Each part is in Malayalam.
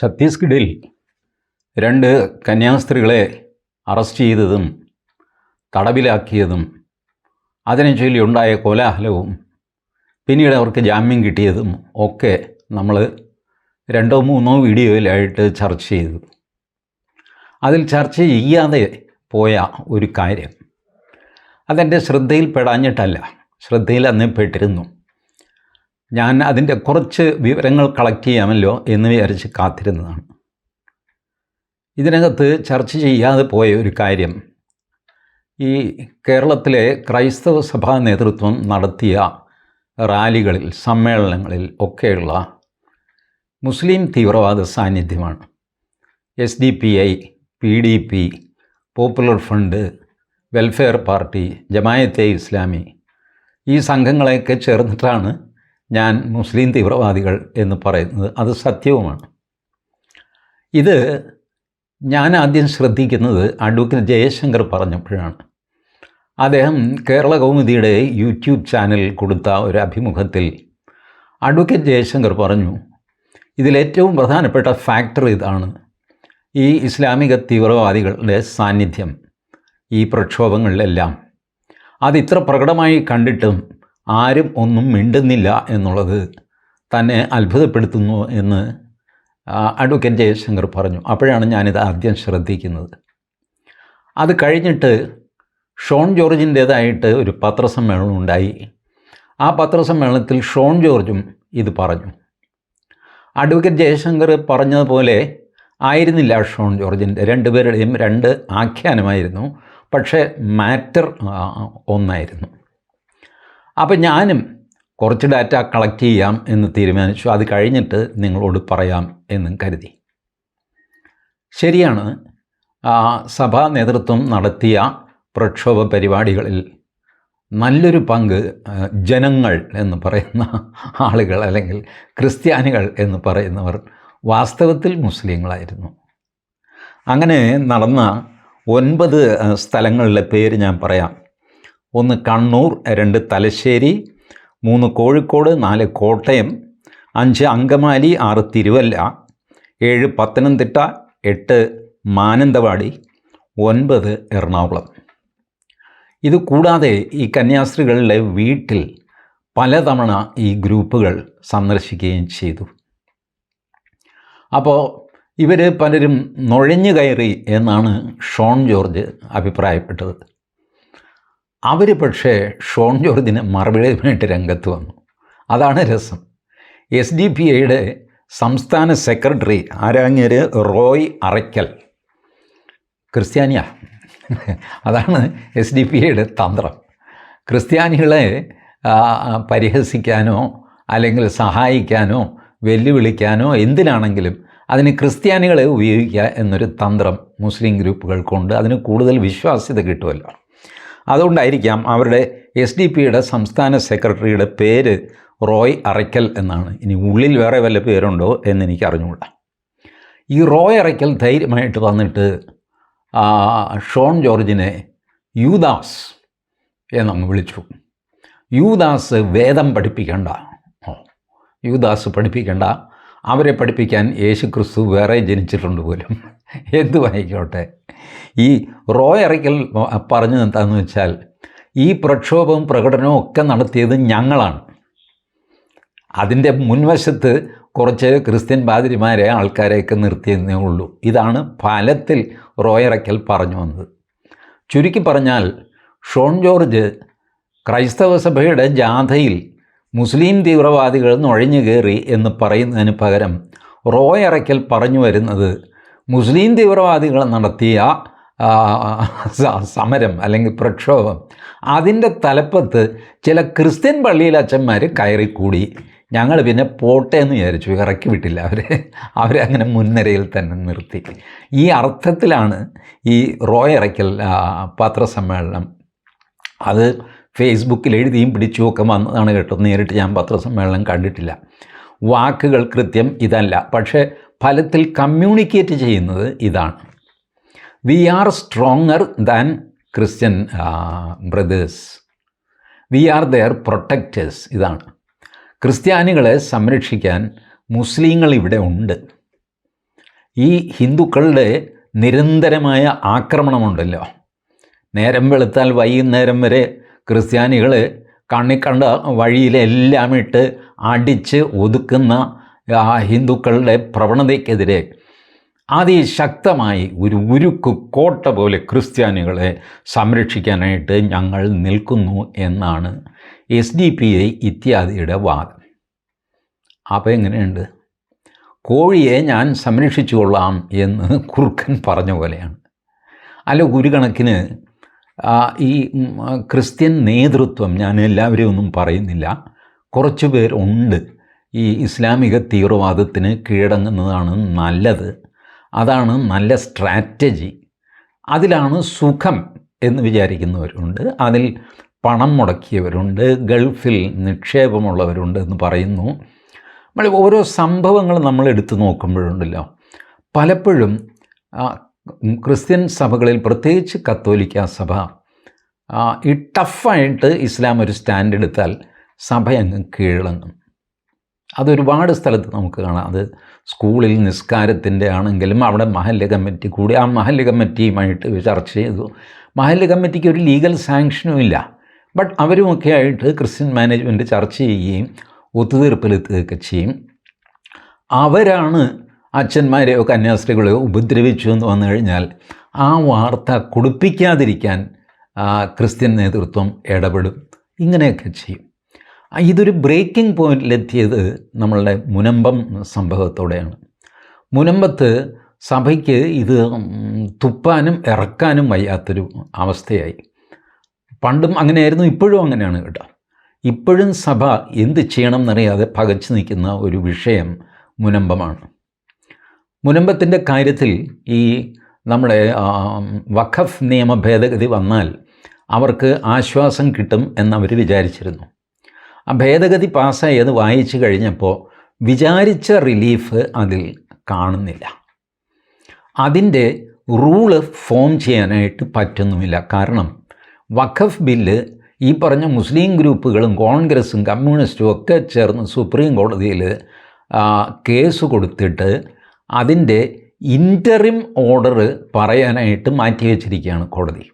ഛത്തീസ്ഗഡിൽ രണ്ട് കന്യാസ്ത്രീകളെ അറസ്റ്റ് ചെയ്തതും തടവിലാക്കിയതും അതിനെ ചൊല്ലി ഉണ്ടായ കോലാഹലവും പിന്നീട് അവർക്ക് ജാമ്യം കിട്ടിയതും ഒക്കെ നമ്മൾ രണ്ടോ മൂന്നോ വീഡിയോയിലായിട്ട് ചർച്ച ചെയ്തു. അതിൽ ചർച്ച ചെയ്യാതെ പോയ ഒരു കാര്യം. അതെന്റെ ശ്രദ്ധയിൽപ്പെടാഞ്ഞിട്ടല്ല ശ്രദ്ധയിൽ അന്ന് പെട്ടിരുന്നു ഞാൻ അതിന്റെ കുറച്ച് വിവരങ്ങൾ കളക്ട് ചെയ്യാമല്ലോ എന്ന് വിചാരിച്ച് കാത്തിരുന്നതാണ്. ഇതിനകത്ത് ചർച്ച ചെയ്യാതെ പോയ ഒരു കാര്യം. ഈ കേരളത്തിലെ ക്രൈസ്തവ സഭാ നേതൃത്വം നടത്തിയ റാലികളിൽ സമ്മേളനങ്ങളിൽ ഒക്കെയുള്ള മുസ്ലിം തീവ്രവാദ സാന്നിധ്യമാണ്. S D P I P D P popular front welfare party Jamaat-e Islami ഈ സംഘങ്ങളെയൊക്കെ ചേർന്നിട്ടാണ് ഞാൻ മുസ്ലിം തീവ്രവാദികൾ എന്ന് പറയുന്നത് അത് സത്യവുമാണ്. ഇത് ഞാൻ ആദ്യം ശ്രദ്ധിക്കുന്നത് അഡ്വക്കേറ്റ് ജയശങ്കർ പറഞ്ഞപ്പോഴാണ്. അദ്ദേഹം കേരള കൗമുദിയുടെ യൂട്യൂബ് ചാനൽ കൊടുത്ത ഒരു അഭിമുഖത്തിൽ അഡ്വക്കേറ്റ് ജയശങ്കർ പറഞ്ഞു ഇതിലേറ്റവും പ്രധാനപ്പെട്ട ഫാക്ടർ ഇതാണ് ഈ ഇസ്ലാമിക തീവ്രവാദികളുടെ സാന്നിധ്യം ഈ പ്രക്ഷോഭങ്ങളിലെല്ലാം. അതിത്ര പ്രകടമായി കണ്ടിട്ടും ആരും ഒന്നും മിണ്ടുന്നില്ല എന്നുള്ളത് തന്നെ അത്ഭുതപ്പെടുത്തുന്നു എന്ന് അഡ്വക്കേറ്റ് ജയശങ്കർ പറഞ്ഞു. അപ്പോഴാണ് ഞാനിത് ആദ്യം ശ്രദ്ധിക്കുന്നത്. അത് കഴിഞ്ഞിട്ട് ഷോൺ ജോർജിന്റേതായിട്ട് ഒരു പത്രസമ്മേളനം ഉണ്ടായി. ആ പത്രസമ്മേളനത്തിൽ ഷോൺ ജോർജും ഇത് പറഞ്ഞു. അഡ്വക്കേറ്റ് ജയശങ്കർ പറഞ്ഞതുപോലെ ആയിരുന്നില്ല ഷോൺ ജോർജിന്റെ. രണ്ടുപേരുടെയും രണ്ട് ആഖ്യാനമായിരുന്നു. പക്ഷേ മാറ്റർ ഒന്നായിരുന്നു. അപ്പം ഞാനും കുറച്ച് ഡാറ്റ കളക്ട് ചെയ്യാം എന്ന് തീരുമാനിച്ചു. അത് കഴിഞ്ഞിട്ട് നിങ്ങളോട് പറയാം എന്നും കരുതി. ശരിയാണ്. സഭാ നേതൃത്വം നടത്തിയ പ്രക്ഷോഭ പരിപാടികളിൽ നല്ലൊരു പങ്ക് ജനങ്ങൾ എന്ന് പറയുന്ന ആളുകൾ അല്ലെങ്കിൽ ക്രിസ്ത്യാനികൾ എന്ന് പറയുന്നവർ വാസ്തവത്തിൽ മുസ്ലിങ്ങളായിരുന്നു. അങ്ങനെ നടന്ന ഒൻപത് സ്ഥലങ്ങളിലെ പേര് ഞാൻ പറയാം. ഒന്ന് കണ്ണൂർ രണ്ട് തലശ്ശേരി മൂന്ന് കോഴിക്കോട് നാല് കോട്ടയം അഞ്ച് അങ്കമാലി ആറ് തിരുവല്ല ഏഴ് പത്തനംതിട്ട എട്ട് മാനന്തവാടി ഒൻപത് എറണാകുളം. ഇത് കൂടാതെ ഈ കന്യാസ്ത്രീകളുടെ വീട്ടിൽ പലതവണ ഈ ഗ്രൂപ്പുകൾ സന്ദർശിക്കുകയും ചെയ്തു. അപ്പോൾ ഇവർ പലരും നുഴഞ്ഞു കയറി എന്നാണ് ഷോൺ ജോർജ് അഭിപ്രായപ്പെട്ടത്. അവർ പക്ഷേ ഷോൺ ജോർജിന് മറുപടിയുമായിട്ട് രംഗത്ത് വന്നു. അതാണ് രസം. എസ് ഡി പി ഐയുടെ സംസ്ഥാന സെക്രട്ടറി ആരാഞ്ഞർ റോയ് അറയ്ക്കൽ. ക്രിസ്ത്യാനിയ. അതാണ് എസ് ഡി പി ഐയുടെ തന്ത്രം. ക്രിസ്ത്യാനികളെ പരിഹസിക്കാനോ അല്ലെങ്കിൽ സഹായിക്കാനോ വെല്ലുവിളിക്കാനോ എന്തിനാണെങ്കിലും അതിന് ക്രിസ്ത്യാനികളെ ഉപയോഗിക്കുക എന്നൊരു തന്ത്രം മുസ്ലിം ഗ്രൂപ്പുകൾക്കുണ്ട്. അതിന് കൂടുതൽ വിശ്വാസ്യത കിട്ടുമല്ലോ. അതുകൊണ്ടായിരിക്കാം അവരുടെ എസ് ഡി പിയുടെ സംസ്ഥാന സെക്രട്ടറിയുടെ പേര് റോയ് അറയ്ക്കൽ എന്നാണ്. ഇനി ഉള്ളിൽ വേറെ വല്ല പേരുണ്ടോ എന്നെനിക്ക് അറിഞ്ഞുകൂടാ. ഈ റോയ് അറയ്ക്കൽ ധൈര്യമായിട്ട് വന്നിട്ട് ഷോൺ ജോർജിനെ യൂദാസ് എന്നങ്ങ് വിളിച്ചു. യൂദാസ് വേദം പഠിപ്പിക്കേണ്ട. യൂദാസ് പഠിപ്പിക്കണ്ട. അവരെ പഠിപ്പിക്കാൻ യേശു ക്രിസ്തു വേറെ ജനിച്ചിട്ടുണ്ട് പോലും. എന്തുമായിക്കോട്ടെ ഈ റോയ് അറയ്ക്കൽ പറഞ്ഞു എന്താണെന്ന് വെച്ചാൽ ഈ പ്രക്ഷോഭവും പ്രകടനവും ഒക്കെ നടത്തിയത് ഞങ്ങളാണ്. അതിന്റെ മുൻവശത്ത് കുറച്ച് ക്രിസ്ത്യൻ പാതിരിമാരെ ആൾക്കാരെയൊക്കെ നിർത്തിയെന്നേ ഉള്ളൂ. ഇതാണ് ഫലത്തിൽ റോയറയ്ക്കൽ പറഞ്ഞു വന്നത്. ചുരുക്കി പറഞ്ഞാൽ ഷോൺ ജോർജ് ക്രൈസ്തവ സഭയുടെ ജാഥയിൽ മുസ്ലിം തീവ്രവാദികൾ നുഴഞ്ഞു കയറി എന്ന് പറയുന്നതിന് പകരം റോയറയ്ക്കൽ പറഞ്ഞു വരുന്നത് മുസ്ലിം തീവ്രവാദികൾ നടത്തിയ സമരം അല്ലെങ്കിൽ പ്രക്ഷോഭം അതിന്റെ തലപ്പത്ത് ചില ക്രിസ്ത്യൻ പള്ളിയിലച്ഛന്മാർ കയറിക്കൂടി. ഞങ്ങൾ പിന്നെ പോട്ടെ എന്ന് വിചാരിച്ചു. ഇറക്കി വിട്ടില്ല. അവരെ അങ്ങനെ മുൻനിരയിൽ തന്നെ നിർത്തി. ഈ അർത്ഥത്തിലാണ് ഈ റോയ് ഇറക്കൽ പത്രസമ്മേളനം. അത് ഫേസ്ബുക്കിൽ എഴുതിയും പിടിച്ചും ഒക്കെ വന്നതാണ് കേട്ടോ. നേരിട്ട് ഞാൻ പത്രസമ്മേളനം കണ്ടിട്ടില്ല. വാക്കുകൾ കൃത്യം ഇതല്ല. പക്ഷേ ഫലത്തിൽ കമ്മ്യൂണിക്കേറ്റ് ചെയ്യുന്നത് ഇതാണ്. We are stronger than Christian brothers we are their protectors ഇതാണ്. ക്രിസ്ത്യാനികളെ സംരക്ഷിക്കാൻ മുസ്ലിങ്ങൾ ഇവിടെ ഉണ്ട്. ഈ ഹിന്ദുക്കളുടെ നിരന്തരമായ ആക്രമണമുണ്ടല്ലോ. നേരം വെളുത്താൽ വൈകുന്നേരം വരെ ക്രിസ്ത്യാനികൾ കണ്ണിക്കണ്ട വഴിയിലെല്ലാം ഇട്ട് അടിച്ച് ഒതുക്കുന്ന ഹിന്ദുക്കളുടെ പ്രവണതയ്ക്കെതിരെ അതിശക്തമായി ഒരു ഉരുക്ക് കോട്ട പോലെ ക്രിസ്ത്യാനികളെ സംരക്ഷിക്കാനായിട്ട് ഞങ്ങൾ നിൽക്കുന്നു എന്നാണ് എസ് ഡി പി ഐ ഇത്യാദിയുടെ വാദം. അപ്പോൾ എങ്ങനെയുണ്ട്? കോഴിയെ ഞാൻ സംരക്ഷിച്ചു കൊള്ളാം എന്ന് കുറുക്കൻ പറഞ്ഞ പോലെയാണ്. അല്ല ഒരു കണക്കിന് ഈ ക്രിസ്ത്യൻ നേതൃത്വം ഞാൻ എല്ലാവരെയും ഒന്നും പറയുന്നില്ല. കുറച്ച് പേരുണ്ട് ഈ ഇസ്ലാമിക തീവ്രവാദത്തിന് കീഴടങ്ങുന്നതാണ് നല്ലത്. അതാണ് നല്ല സ്ട്രാറ്റജി. അതിലാണ് സുഖം എന്ന് വിചാരിക്കുന്നവരുണ്ട്. അതിൽ പണം മുടക്കിയവരുണ്ട്. ഗൾഫിൽ നിക്ഷേപമുള്ളവരുണ്ട് എന്ന് പറയുന്നു. നമ്മൾ ഓരോ സംഭവങ്ങൾ നമ്മൾ എടുത്തു നോക്കുമ്പോഴുണ്ടല്ലോ. പലപ്പോഴും ക്രിസ്ത്യൻ സഭകളിൽ പ്രത്യേകിച്ച് കത്തോലിക്ക സഭ ഈ ടഫായിട്ട് ഇസ്ലാം ഒരു സ്റ്റാൻഡ് എടുത്താൽ സഭ അങ്ങ് കീഴടങ്ങും. അതൊരുപാട് സ്ഥലത്ത് നമുക്ക് കാണാം. അത് സ്കൂളിൽ നിസ്കാരത്തിന്റെ ആണെങ്കിലും അവിടെ മഹല്ല് കമ്മിറ്റി കൂടി ആ മഹല്ല് കമ്മിറ്റിയുമായിട്ട് ചർച്ച ചെയ്തു. മഹല്ല് കമ്മിറ്റിക്ക് ഒരു ലീഗൽ സാങ്ഷനും ഇല്ല. ബട്ട് അവരുമൊക്കെ ആയിട്ട് ക്രിസ്ത്യൻ മാനേജ്മെന്റ് ചർച്ച ചെയ്യുകയും ഒത്തുതീർപ്പിലെത്തുകയൊക്കെ ചെയ്യും. അവരാണ് അച്ഛന്മാരെയോ കന്യാസ്ത്രീകളെയോ ഉപദ്രവിച്ചു എന്ന് വന്നു കഴിഞ്ഞാൽ ആ വാർത്ത കൊടുപ്പിക്കാതിരിക്കാൻ ക്രിസ്ത്യൻ നേതൃത്വം ഇടപെടും. ഇങ്ങനെയൊക്കെ ചെയ്യും. ഇതൊരു ബ്രേക്കിംഗ് പോയിന്റിലെത്തിയത് നമ്മളുടെ മുനമ്പം സംഭവത്തോടെയാണ്. മുനമ്പത്ത് സഭയ്ക്ക് ഇത് തുപ്പാനും ഇറക്കാനും വയ്യാത്തൊരു അവസ്ഥയായി. പണ്ടും അങ്ങനെയായിരുന്നു ഇപ്പോഴും അങ്ങനെയാണ് കേട്ടോ. ഇപ്പോഴും സഭ എന്ത് ചെയ്യണം എന്നറിയാതെ പകച്ചു നിൽക്കുന്ന ഒരു വിഷയം മുനമ്പമാണ്. മുനമ്പത്തിന്റെ കാര്യത്തിൽ ഈ നമ്മുടെ വഖഫ് നിയമ ഭേദഗതി വന്നാൽ അവർക്ക് ആശ്വാസം കിട്ടും എന്നവർ വിചാരിച്ചിരുന്നു. ആ ഭേദഗതി പാസ്സായത് വായിച്ചു കഴിഞ്ഞപ്പോൾ വിചാരിച്ച റിലീഫ് അതിൽ കാണുന്നില്ല. അതിന്റെ റൂൾ ഫോം ചെയ്യാനായിട്ട് പറ്റുന്നുമില്ല. കാരണം വഖഫ് ബില്ല് ഈ പറഞ്ഞ മുസ്ലിം ഗ്രൂപ്പുകളും കോൺഗ്രസ്സും കമ്മ്യൂണിസ്റ്റും ഒക്കെ ചേർന്ന് സുപ്രീം കോടതിയിൽ കേസ് കൊടുത്തിട്ട് അതിന്റെ ഇന്ററിം ഓർഡർ പറയാനായിട്ട് മാറ്റി മാറ്റിവെച്ചിരിക്കുകയാണ് കോടതി.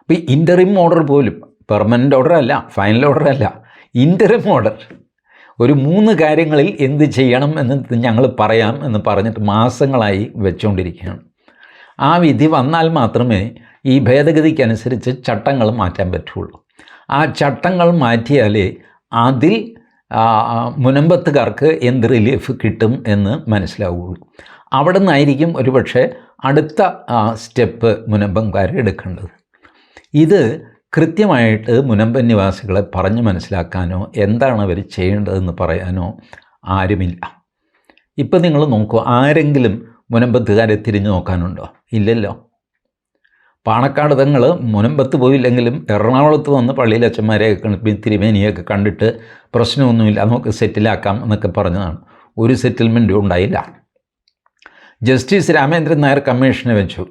അപ്പോൾ ഇന്ററിം ഓർഡർ പോലും പെർമനന്റ് ഓർഡർ അല്ല ഫൈനൽ ഓർഡർ അല്ല. ഇന്ററിം ഓർഡർ ഒരു മൂന്ന് കാര്യങ്ങളിൽ എന്ത് ചെയ്യണം എന്ന് ഞങ്ങൾ പറയാം എന്ന് പറഞ്ഞിട്ട് മാസങ്ങളായി വെച്ചുകൊണ്ടിരിക്കുകയാണ് ആ വിധി വന്നാൽ മാത്രമേ ഈ ഭേദഗതിക്കനുസരിച്ച് ചട്ടങ്ങൾ മാറ്റാൻ പറ്റുള്ളൂ. ആ ചട്ടങ്ങൾ മാറ്റിയാലേ അതിൽ മുനമ്പത്തുകാർക്ക് എന്ത് റിലീഫ് കിട്ടും എന്ന് മനസ്സിലാവുകയുള്ളൂ അവിടെ നിന്നായിരിക്കും ഒരുപക്ഷെ അടുത്ത സ്റ്റെപ്പ് മുനമ്പംകാർ എടുക്കേണ്ടത്. ഇത് കൃത്യമായിട്ട് മുനമ്പൻ നിവാസികളെ പറഞ്ഞു മനസ്സിലാക്കാനോ എന്താണ് അവർ ചെയ്യേണ്ടതെന്ന് പറയാനോ ആരുമില്ല. ഇപ്പം നിങ്ങൾ നോക്കൂ ആരെങ്കിലും മുനമ്പത്തുകാരെ തിരിഞ്ഞു നോക്കാനുണ്ടോ? ഇല്ലല്ലോ. പാണക്കാട് തങ്ങൾ മുനമ്പത്ത് പോയില്ലെങ്കിലും എറണാകുളത്ത് വന്ന് പള്ളിയിലെ അച്ഛന്മാരെയൊക്കെ തിരുമേനിയൊക്കെ കണ്ടിട്ട് പ്രശ്നമൊന്നുമില്ല നമുക്ക് സെറ്റിലാക്കാം എന്നൊക്കെ പറഞ്ഞതാണ്. ഒരു സെറ്റിൽമെന്റും ഉണ്ടായില്ല. ജസ്റ്റിസ് രാമേന്ദ്രൻ നായർ കമ്മീഷനെ വെച്ചു.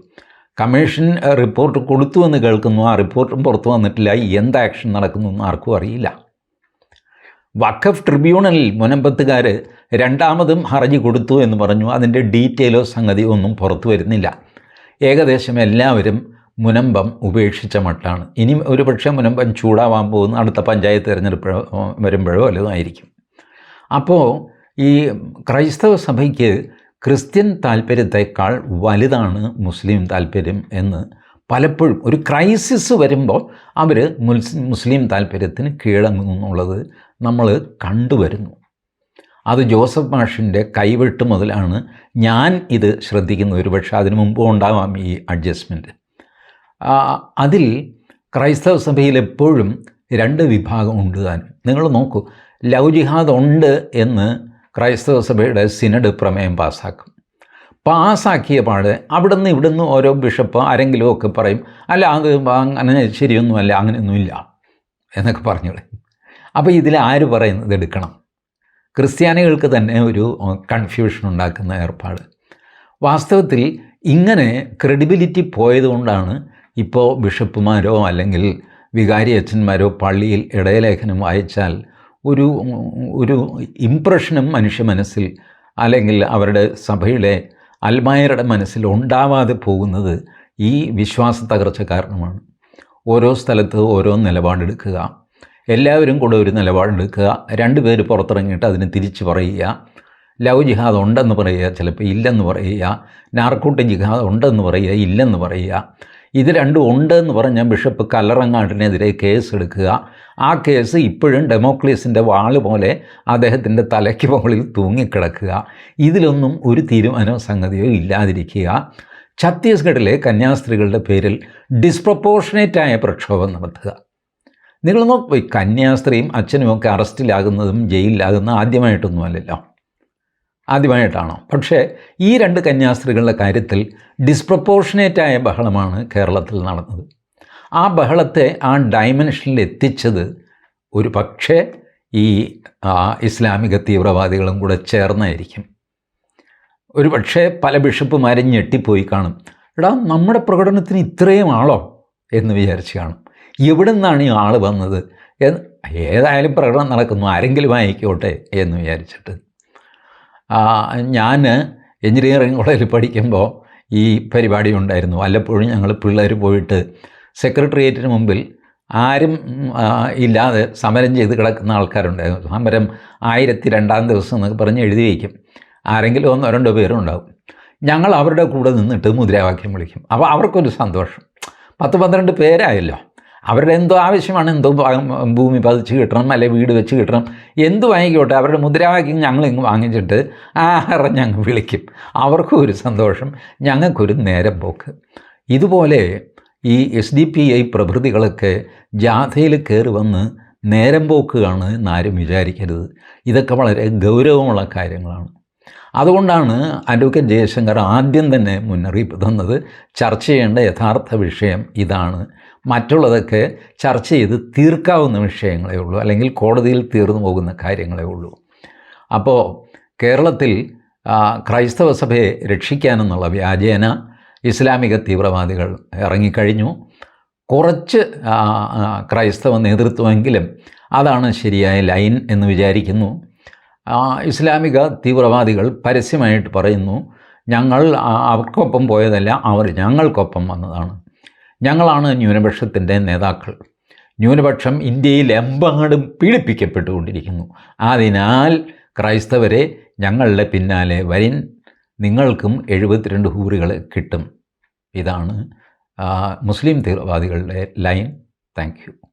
കമ്മീഷൻ റിപ്പോർട്ട് കൊടുത്തു എന്ന് കേൾക്കുന്നു. ആ റിപ്പോർട്ടും പുറത്തു വന്നിട്ടില്ല. എന്ത് ആക്ഷൻ നടക്കുന്നു എന്ന് ആർക്കും അറിയില്ല. വഖഫ് ട്രിബ്യൂണലിൽ മുനമ്പത്തുകാർ രണ്ടാമതും ഹർജി കൊടുത്തു എന്ന് പറഞ്ഞു. അതിന്റെ ഡീറ്റെയിലോ സംഗതിയോ ഒന്നും പുറത്തു വരുന്നില്ല. ഏകദേശം എല്ലാവരും മുനമ്പം ഉപേക്ഷിച്ച മട്ടാണ്. ഇനി ഒരു പക്ഷേ മുനമ്പം ചൂടാവാൻ പോകുന്ന അടുത്ത പഞ്ചായത്ത് തിരഞ്ഞെടുപ്പ് വരുമ്പോഴോ വല്ലതുമായിരിക്കും അപ്പോൾ ഈ ക്രൈസ്തവ സഭയ്ക്ക് ക്രിസ്ത്യൻ താല്പര്യത്തെക്കാൾ വലുതാണ് മുസ്ലിം താല്പര്യം എന്ന് പലപ്പോഴും ഒരു ക്രൈസിസ് വരുമ്പോൾ അവർ മുസ്ലിം താല്പര്യത്തിന് കീഴടങ്ങുന്നു നമ്മൾ കണ്ടുവരുന്നു. അത് ജോസഫ് മാഷിന്റെ കൈവെട്ട് മുതലാണ് ഞാൻ ഇത് ശ്രദ്ധിക്കുന്നത്. ഒരുപക്ഷെ അതിനു മുമ്പ് ഉണ്ടാവാം ഈ അഡ്ജസ്റ്റ്മെന്റ്. അതിൽ ക്രൈസ്തവ സഭയിൽ എപ്പോഴും രണ്ട് വിഭാഗം ഉണ്ട് താനും നിങ്ങൾ നോക്കൂ ലവ് ജിഹാദ് ഉണ്ട് എന്ന് ക്രൈസ്തവ സഭയുടെ സിനഡ് പ്രമേയം പാസ്സാക്കും. പാസ്സാക്കിയ പാട് അവിടെ നിന്ന് ഇവിടുന്ന് ഓരോ ബിഷപ്പ് ആരെങ്കിലും ഒക്കെ പറയും അല്ല അത് അങ്ങനെ ശരിയൊന്നുമല്ല അങ്ങനെയൊന്നുമില്ല എന്നൊക്കെ പറഞ്ഞു അപ്പോൾ ഇതിൽ ആര് പറയുന്നത് എടുക്കണം? ക്രിസ്ത്യാനികൾക്ക് തന്നെ ഒരു കൺഫ്യൂഷൻ ഉണ്ടാക്കുന്ന ഏർപ്പാട്. വാസ്തവത്തിൽ ഇങ്ങനെ ക്രെഡിബിലിറ്റി പോയതുകൊണ്ടാണ് ഇപ്പോൾ ബിഷപ്പുമാരോ അല്ലെങ്കിൽ വികാരി അച്ഛന്മാരോ പള്ളിയിൽ ഇടയലേഖനം വായിച്ചാൽ ഒരു ഒരു ഇംപ്രഷനും മനുഷ്യ മനസ്സിൽ അല്ലെങ്കിൽ അവരുടെ സഭയിലെ അൽമായരുടെ മനസ്സിൽ ഉണ്ടാവാതെ പോകുന്നത് ഈ വിശ്വാസ തകർച്ച കാരണമാണ്. ഓരോ സ്ഥലത്ത് ഓരോ നിലപാടെടുക്കുക. എല്ലാവരും കൂടെ ഒരു നിലപാടെടുക്കുക. രണ്ട് പേര് പുറത്തിറങ്ങിയിട്ട് അതിന് തിരിച്ച് പറയുക. ലവ് ജിഹാദ് ഉണ്ടെന്ന് പറയുക. ചിലപ്പോൾ ഇല്ലെന്ന് പറയുക. നാർക്കോട്ടിക് ജിഹാദ് ഉണ്ടെന്ന് പറയുക. ഇല്ലെന്ന് പറയുക. ഇത് രണ്ടും ഉണ്ട് ഉണ്ടെന്ന് പറഞ്ഞ ബിഷപ്പ് കല്ലറങ്ങാട്ടിനെതിരെ കേസ് എടുക്കുക ആ കേസ് ഇപ്പോഴും ഡെമോക്ലീസിന്റെ വാൾ പോലെ അദ്ദേഹത്തിന്റെ തലയ്ക്ക് മുകളിൽ തൂങ്ങിക്കിടക്കുക. ഇതിലൊന്നും ഒരു തീരുമാനമോ സംഗതിയോ ഇല്ലാതിരിക്കുക. ഛത്തീസ്ഗഡിലെ കന്യാസ്ത്രീകളുടെ പേരിൽ ഡിസ്പ്രപ്പോർഷനേറ്റായ പ്രക്ഷോഭം നടത്തുക. നിങ്ങൾ നോക്കി കന്യാസ്ത്രീയും അച്ഛനുമൊക്കെ അറസ്റ്റിലാകുന്നതും ജയിലിലാകുന്ന ആദ്യമായിട്ടൊന്നുമല്ലല്ലോ. ആദ്യമായിട്ടാണോ? പക്ഷേ ഈ രണ്ട് കന്യാസ്ത്രീകളുടെ കാര്യത്തിൽ ഡിസ്പ്രപ്പോർഷനേറ്റായ ബഹളമാണ് കേരളത്തിൽ നടന്നത്. ആ ബഹളത്തെ ആ ഡയമെൻഷനിൽ എത്തിച്ചത് ഒരു പക്ഷേ ഈ ഇസ്ലാമിക തീവ്രവാദികളും കൂടെ ചേർന്നായിരിക്കും. ഒരു പക്ഷേ പല ബിഷപ്പുമാരെ ഞെട്ടിപ്പോയി കാണും. എടാ നമ്മുടെ പ്രകടനത്തിന് ഇത്രയും ആളോ എന്ന് വിചാരിച്ച് കാണും. എവിടെ നിന്നാണ് ഈ ആൾ വന്നത് ഏതായാലും പ്രകടനം നടക്കുന്നു ആരെങ്കിലും ആയിക്കോട്ടെ എന്ന് വിചാരിച്ചിട്ട്. ഞാൻ എഞ്ചിനീയറിംഗ് കോളേജിൽ പഠിക്കുമ്പോൾ ഈ പരിപാടി ഉണ്ടായിരുന്നു. വല്ലപ്പോഴും ഞങ്ങൾ പിള്ളേർ പോയിട്ട് സെക്രട്ടേറിയറ്റിന് മുമ്പിൽ ആരും ഇല്ലാതെ സമരം ചെയ്ത് കിടക്കുന്ന ആൾക്കാരുണ്ടായിരുന്നു. സമരം ആയിരത്തി രണ്ടാം ദിവസം എന്നൊക്കെ പറഞ്ഞ് എഴുതി വയ്ക്കും. ആരെങ്കിലും ഒന്നോ രണ്ടോ പേരും ഉണ്ടാവും ഞങ്ങൾ അവരുടെ കൂടെ നിന്നിട്ട് മുദ്രാവാക്യം വിളിക്കും. അപ്പോൾ അവർക്കൊരു സന്തോഷം. പത്ത് പന്ത്രണ്ട് പേരായല്ലോ. അവരുടെ എന്തോ ആവശ്യമാണ് എന്തോ ഭൂമി പതിച്ച് കിട്ടണം അല്ലെ വീട് വെച്ച് കിട്ടണം എന്ത് വാങ്ങിക്കോട്ടെ അവരുടെ മുദ്രാവാക്യം ഞങ്ങൾ ഇങ്ങ് വാങ്ങിച്ചിട്ട് ആഹാരം ഞങ്ങൾ വിളിക്കും. അവർക്കും ഒരു സന്തോഷം ഞങ്ങൾക്കൊരു നേരം പോക്ക്. ഇതുപോലെ ഈ എസ് ഡി പി ഐ പ്രഭൃതികളൊക്കെ ജാഥയിൽ കയറി വന്ന് നേരം പോക്കുകയാണ് എന്നാരും വിചാരിക്കരുത്. ഇതൊക്കെ വളരെ ഗൗരവമുള്ള കാര്യങ്ങളാണ്. അതുകൊണ്ടാണ് അഡ്വക്കേറ്റ് ജയശങ്കർ ആദ്യം തന്നെ മുന്നറിയിപ്പ് തന്നത് ചർച്ച ചെയ്യേണ്ട യഥാർത്ഥ വിഷയം ഇതാണ്. മറ്റുള്ളതൊക്കെ ചർച്ച ചെയ്ത് തീർക്കാവുന്ന വിഷയങ്ങളേ ഉള്ളൂ അല്ലെങ്കിൽ കോടതിയിൽ തീർന്നു പോകുന്ന കാര്യങ്ങളേ ഉള്ളൂ. അപ്പോൾ കേരളത്തിൽ ക്രൈസ്തവ സഭയെ രക്ഷിക്കാനെന്നുള്ള വ്യാജേന ഇസ്ലാമിക തീവ്രവാദികൾ ഇറങ്ങിക്കഴിഞ്ഞു. കുറച്ച് ക്രൈസ്തവ നേതൃത്വമെങ്കിലും അതാണ് ശരിയായ ലൈൻ എന്ന് വിചാരിക്കുന്നു. ഇസ്ലാമിക തീവ്രവാദികൾ പരസ്യമായിട്ട് പറയുന്നു ഞങ്ങൾ അവർക്കൊപ്പം പോയതല്ല അവർ ഞങ്ങൾക്കൊപ്പം വന്നതാണ്. ഞങ്ങളാണ് ന്യൂനപക്ഷത്തിന്റെ നേതാക്കൾ. ന്യൂനപക്ഷം ഇന്ത്യയിൽ എമ്പാടും പീഡിപ്പിക്കപ്പെട്ടുകൊണ്ടിരിക്കുന്നു. അതിനാൽ ക്രൈസ്തവരെ ഞങ്ങളുടെ പിന്നാലെ വരിൻ. നിങ്ങൾക്കും എഴുപത്തിരണ്ട് ഹൂറികൾ കിട്ടും. ഇതാണ് മുസ്ലിം തീവ്രവാദികളുടെ ലൈൻ. താങ്ക്